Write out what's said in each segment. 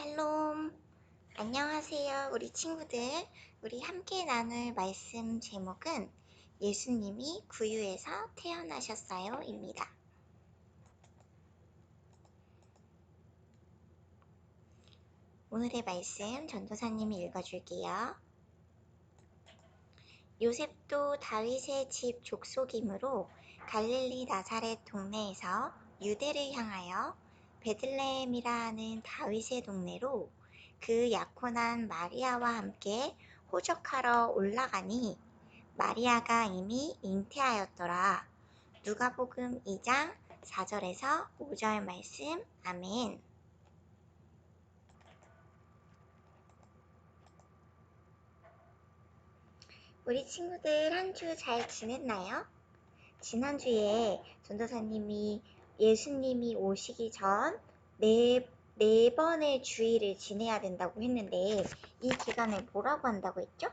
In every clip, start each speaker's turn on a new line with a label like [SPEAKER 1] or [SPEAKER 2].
[SPEAKER 1] 샬롬. 안녕하세요, 우리 친구들. 우리 함께 나눌 말씀 제목은 예수님이 구유에서 태어나셨어요. 입니다. 오늘의 말씀 전도사님이 읽어줄게요. 요셉도 다윗의 집 족속이므로 갈릴리 나사렛 동네에서 유대를 향하여 베들레헴이라는 다윗의 동네로 그 약혼한 마리아와 함께 호적하러 올라가니 마리아가 이미 잉태하였더라. 누가복음 2장 4절에서 5절 말씀 아멘. 우리 친구들 한 주 잘 지냈나요? 지난주에 전도사님이 예수님이 오시기 전 네, 네 번의 주일을 지내야 된다고 했는데 이 기간을 뭐라고 한다고 했죠?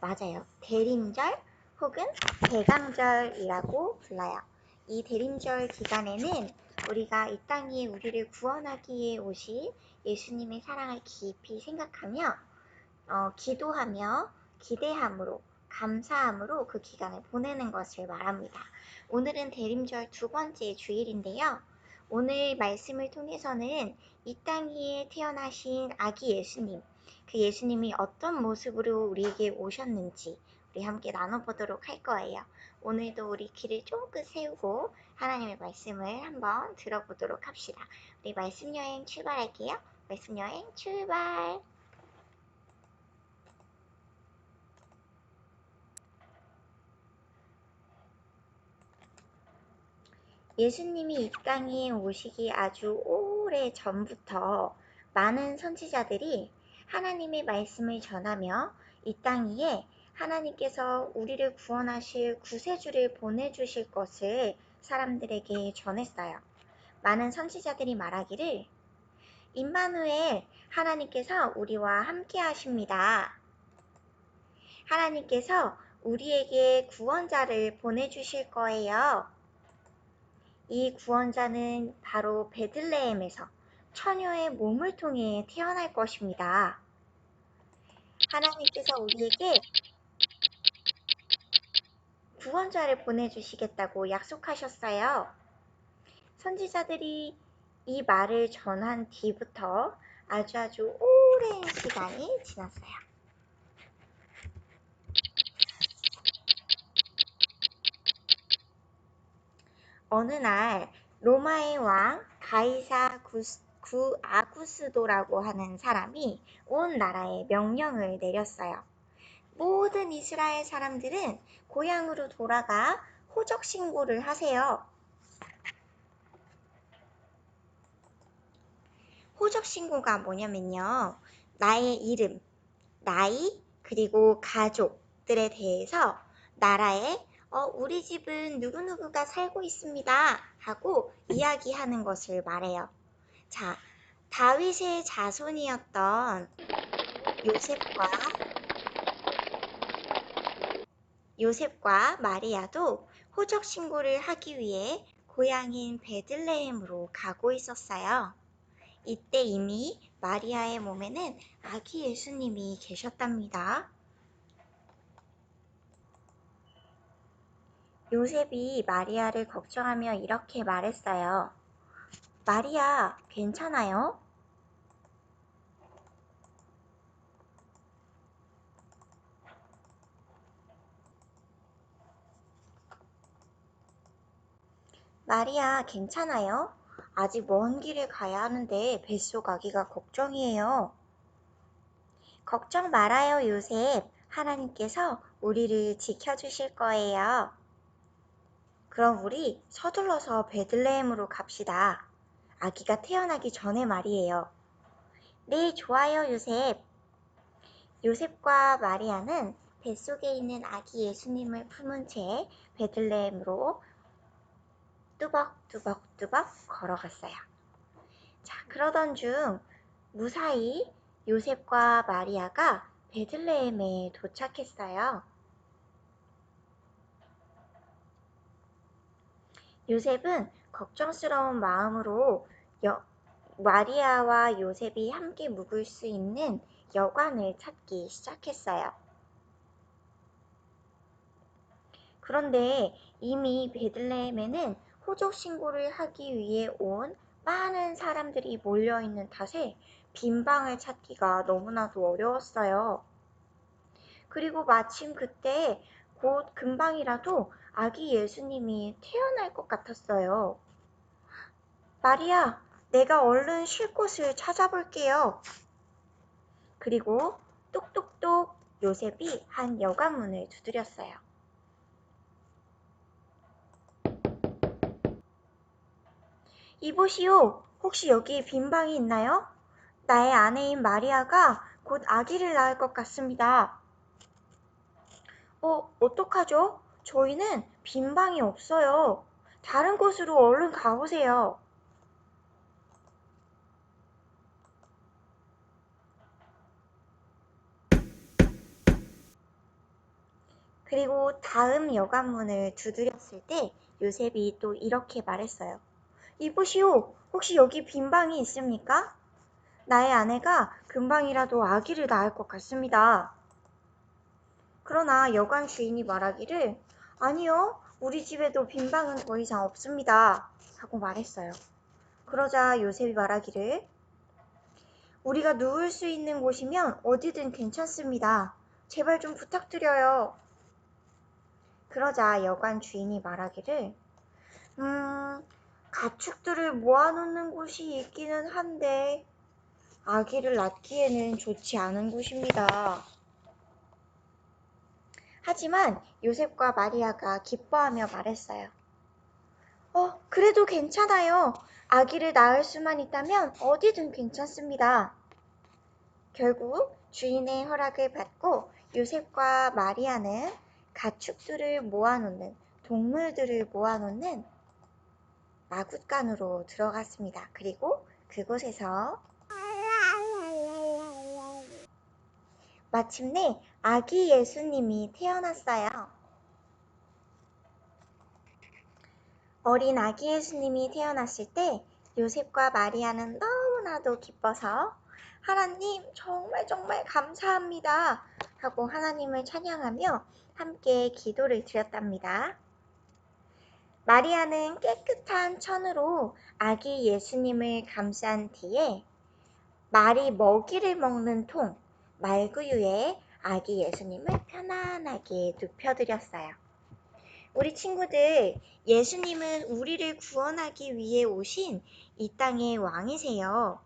[SPEAKER 1] 맞아요. 대림절 혹은 대강절이라고 불러요. 이 대림절 기간에는 우리가 이 땅에 우리를 구원하기 위해 오신 예수님의 사랑을 깊이 생각하며 어, 기도하며 기대함으로 감사함으로 그 기간을 보내는 것을 말합니다. 오늘은 대림절 두 번째 주일인데요. 오늘 말씀을 통해서는 이 땅 위에 태어나신 아기 예수님, 그 예수님이 어떤 모습으로 우리에게 오셨는지 우리 함께 나눠보도록 할 거예요. 오늘도 우리 길을 쫑긋 세우고 하나님의 말씀을 한번 들어보도록 합시다. 우리 말씀 여행 출발할게요. 말씀 여행 출발! 예수님이 이 땅에 오시기 아주 오래 전부터 많은 선지자들이 하나님의 말씀을 전하며 이 땅 위에 하나님께서 우리를 구원하실 구세주를 보내주실 것을 사람들에게 전했어요. 많은 선지자들이 말하기를 임마누엘 하나님께서 우리와 함께 하십니다. 하나님께서 우리에게 구원자를 보내주실 거예요. 이 구원자는 바로 베들레헴에서 처녀의 몸을 통해 태어날 것입니다. 하나님께서 우리에게 구원자를 보내주시겠다고 약속하셨어요. 선지자들이 이 말을 전한 뒤부터 아주 아주 오랜 시간이 지났어요. 어느 날 로마의 왕 가이사 구, 아구스도라고 하는 사람이 온 나라에 명령을 내렸어요. 모든 이스라엘 사람들은 고향으로 돌아가 호적 신고를 하세요. 호적 신고가 뭐냐면요. 나의 이름, 나이, 그리고 가족들에 대해서 나라에 어, 우리 집은 누구누구가 살고 있습니다. 하고 이야기하는 것을 말해요. 자, 다윗의 자손이었던 요셉과 요셉과 마리아도 호적 신고를 하기 위해 고향인 베들레헴으로 가고 있었어요. 이때 이미 마리아의 몸에는 아기 예수님이 계셨답니다. 요셉이 마리아를 걱정하며 이렇게 말했어요. 마리아, 괜찮아요? 마리아, 괜찮아요? 아직 먼 길을 가야 하는데 뱃속 아기가 걱정이에요. 걱정 말아요, 요셉. 하나님께서 우리를 지켜주실 거예요. 그럼 우리 서둘러서 베들레헴으로 갑시다. 아기가 태어나기 전에 말이에요. 네, 좋아요, 요셉. 요셉과 마리아는 뱃속에 있는 아기 예수님을 품은 채 베들레헴으로 뚜벅뚜벅뚜벅 걸어갔어요. 자, 그러던 중 무사히 요셉과 마리아가 베들레헴에 도착했어요. 요셉은 걱정스러운 마음으로 여, 마리아와 요셉이 함께 묵을 수 있는 여관을 찾기 시작했어요. 그런데 이미 베들레헴에는 호적 신고를 하기 위해 온 많은 사람들이 몰려 있는 탓에 빈 방을 찾기가 너무나도 어려웠어요. 그리고 마침 그때 곧 금방이라도 아기 예수님이 태어날 것 같았어요. 마리아, 내가 얼른 쉴 곳을 찾아볼게요. 그리고 똑똑똑 요셉이 한 여관문을 두드렸어요. 이보시오. 혹시 여기 빈 방이 있나요? 나의 아내인 마리아가 곧 아기를 낳을 것 같습니다. 어, 어떡하죠? 저희는 빈 방이 없어요. 다른 곳으로 얼른 가보세요. 그리고 다음 여관문을 두드렸을 때 요셉이 또 이렇게 말했어요. 이보시오, 혹시 여기 빈 방이 있습니까? 나의 아내가 금방이라도 아기를 낳을 것 같습니다. 그러나 여관 주인이 말하기를 아니요, 우리 집에도 빈 방은 더 이상 없습니다. 하고 말했어요. 그러자 요셉이 말하기를 우리가 누울 수 있는 곳이면 어디든 괜찮습니다. 제발 좀 부탁드려요. 그러자 여관 주인이 말하기를 음, 가축들을 모아놓는 곳이 있기는 한데 아기를 낳기에는 좋지 않은 곳입니다. 하지만 요셉과 마리아가 기뻐하며 말했어요. 어, 그래도 괜찮아요. 아기를 낳을 수만 있다면 어디든 괜찮습니다. 결국 주인의 허락을 받고 요셉과 마리아는 가축들을 모아놓는 동물들을 모아놓는 마굿간으로 들어갔습니다. 그리고 그곳에서 마침내 아기 예수님이 태어났어요. 어린 아기 예수님이 태어났을 때 요셉과 마리아는 너무나도 기뻐서 하나님 정말 정말 감사합니다 하고 하나님을 찬양하며 함께 기도를 드렸답니다. 마리아는 깨끗한 천으로 아기 예수님을 감싼 뒤에 말이 먹이를 먹는 통, 말구유에 아기 예수님을 편안하게 눕혀드렸어요. 우리 친구들, 예수님은 우리를 구원하기 위해 오신 이 땅의 왕이세요.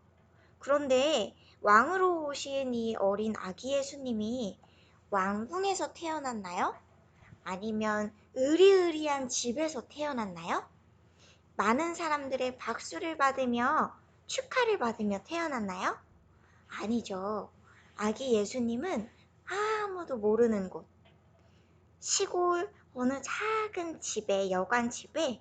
[SPEAKER 1] 그런데 왕으로 오신 이 어린 아기 예수님이 왕궁에서 태어났나요? 아니면 으리으리한 집에서 태어났나요? 많은 사람들의 박수를 받으며 축하를 받으며 태어났나요? 아니죠. 아기 예수님은 아무도 모르는 곳, 시골 어느 작은 집에, 여관 집에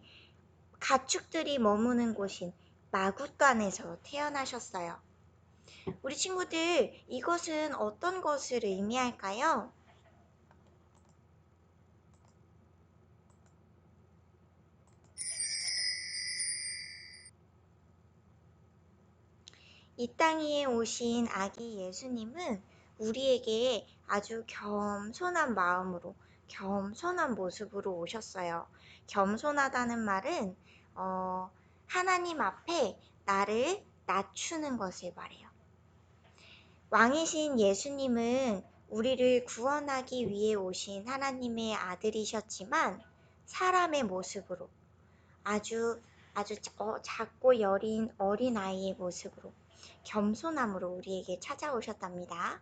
[SPEAKER 1] 가축들이 머무는 곳인 마굿간에서 태어나셨어요. 우리 친구들, 이것은 어떤 것을 의미할까요? 이땅 위에 오신 아기 예수님은 우리에게 아주 겸손한 마음으로, 겸손한 모습으로 오셨어요. 겸손하다는 말은, 어, 하나님 앞에 나를 낮추는 것을 말해요. 왕이신 예수님은 우리를 구원하기 위해 오신 하나님의 아들이셨지만 사람의 모습으로 아주 아주 어, 작고 여린 어린 아이의 모습으로 겸손함으로 우리에게 찾아오셨답니다.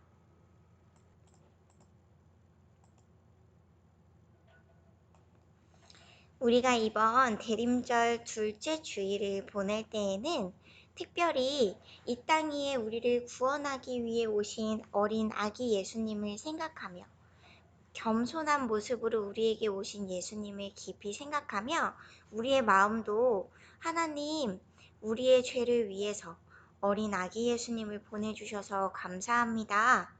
[SPEAKER 1] 우리가 이번 대림절 둘째 주일을 보낼 때에는 특별히 이 땅 위에 우리를 구원하기 위해 오신 어린 아기 예수님을 생각하며 겸손한 모습으로 우리에게 오신 예수님을 깊이 생각하며 우리의 마음도 하나님, 우리의 죄를 위해서 어린 아기 예수님을 보내주셔서 감사합니다.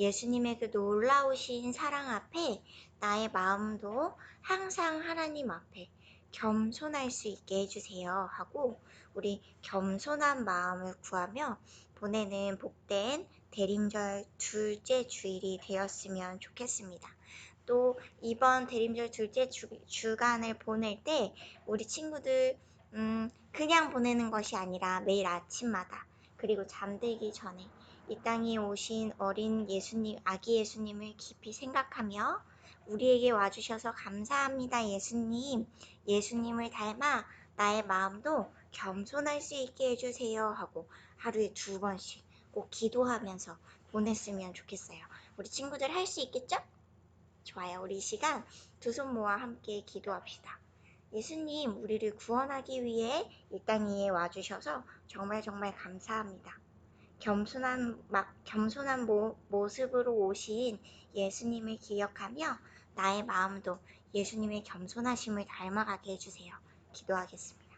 [SPEAKER 1] 예수님의 그 놀라우신 사랑 앞에 나의 마음도 항상 하나님 앞에 겸손할 수 있게 해주세요 하고 우리 겸손한 마음을 구하며 보내는 복된 대림절 둘째 주일이 되었으면 좋겠습니다. 또 이번 대림절 둘째 주, 주간을 보낼 때 우리 친구들 음, 그냥 보내는 것이 아니라 매일 아침마다 그리고 잠들기 전에 이 땅에 오신 어린 예수님, 아기 예수님을 깊이 생각하며 우리에게 와주셔서 감사합니다, 예수님. 예수님을 닮아 나의 마음도 겸손할 수 있게 해주세요 하고 하루에 두 번씩 꼭 기도하면서 보냈으면 좋겠어요. 우리 친구들 할 수 있겠죠? 좋아요. 우리 이 시간 두 손 모아 함께 기도합시다. 예수님, 우리를 구원하기 위해 이 땅에 와주셔서 정말 정말 감사합니다. 겸손한, 막, 겸손한 모, 모습으로 오신 예수님을 기억하며 나의 마음도 예수님의 겸손하심을 닮아가게 해주세요. 기도하겠습니다.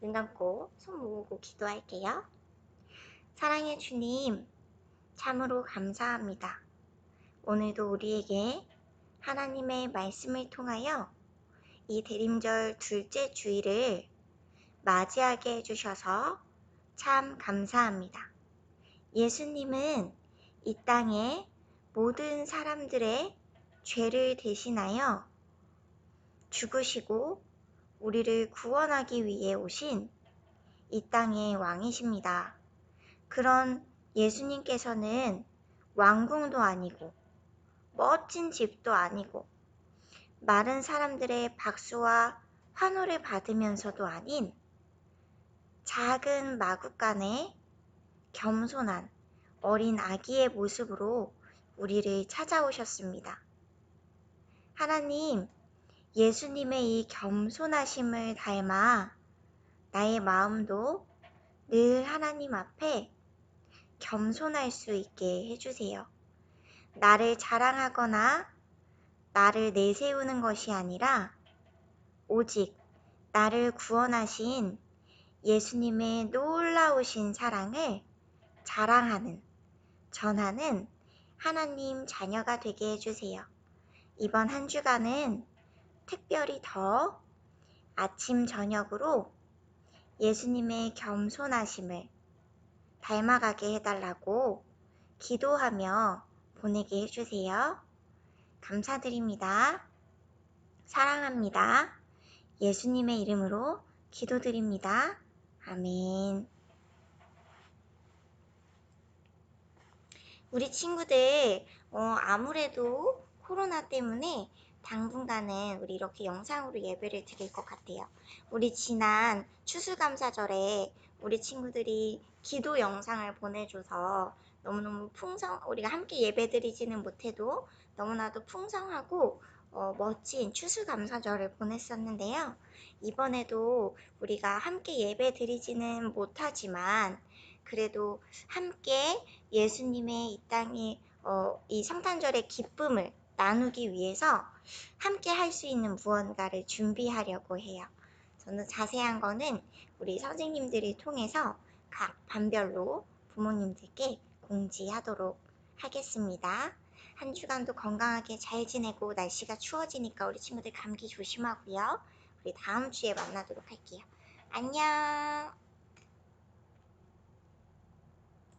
[SPEAKER 1] 눈 감고 손 모으고 기도할게요. 사랑의 주님, 참으로 감사합니다. 오늘도 우리에게 하나님의 말씀을 통하여 이 대림절 둘째 주일을 맞이하게 해주셔서 참 감사합니다. 예수님은 이 땅에 모든 사람들의 죄를 대신하여 죽으시고 우리를 구원하기 위해 오신 이 땅의 왕이십니다. 그런 예수님께서는 왕궁도 아니고 멋진 집도 아니고 많은 사람들의 박수와 환호를 받으면서도 아닌 작은 마구간에 겸손한 어린 아기의 모습으로 우리를 찾아오셨습니다. 하나님, 예수님의 이 겸손하심을 닮아 나의 마음도 늘 하나님 앞에 겸손할 수 있게 해주세요. 나를 자랑하거나 나를 내세우는 것이 아니라 오직 나를 구원하신 예수님의 놀라우신 사랑을 자랑하는, 전하는 하나님 자녀가 되게 해주세요. 이번 한 주간은 특별히 더 아침, 저녁으로 예수님의 겸손하심을 닮아가게 해달라고 기도하며 보내게 해주세요. 감사드립니다. 사랑합니다. 예수님의 이름으로 기도드립니다. 아멘. 우리 친구들, 어, 아무래도 코로나 때문에 당분간은 우리 이렇게 영상으로 예배를 드릴 것 같아요. 우리 지난 추수감사절에 우리 친구들이 기도 영상을 보내줘서 너무너무 풍성, 우리가 함께 예배 드리지는 못해도 너무나도 풍성하고 어, 멋진 추수감사절을 보냈었는데요. 이번에도 우리가 함께 예배 드리지는 못하지만 그래도 함께 예수님의 이 땅에 어, 이 성탄절의 기쁨을 나누기 위해서 함께 할 수 있는 무언가를 준비하려고 해요. 저는 자세한 거는 우리 선생님들을 통해서 각 반별로 부모님들께 공지하도록 하겠습니다. 한 주간도 건강하게 잘 지내고 날씨가 추워지니까 우리 친구들 감기 조심하고요. 우리 다음 주에 만나도록 할게요. 안녕!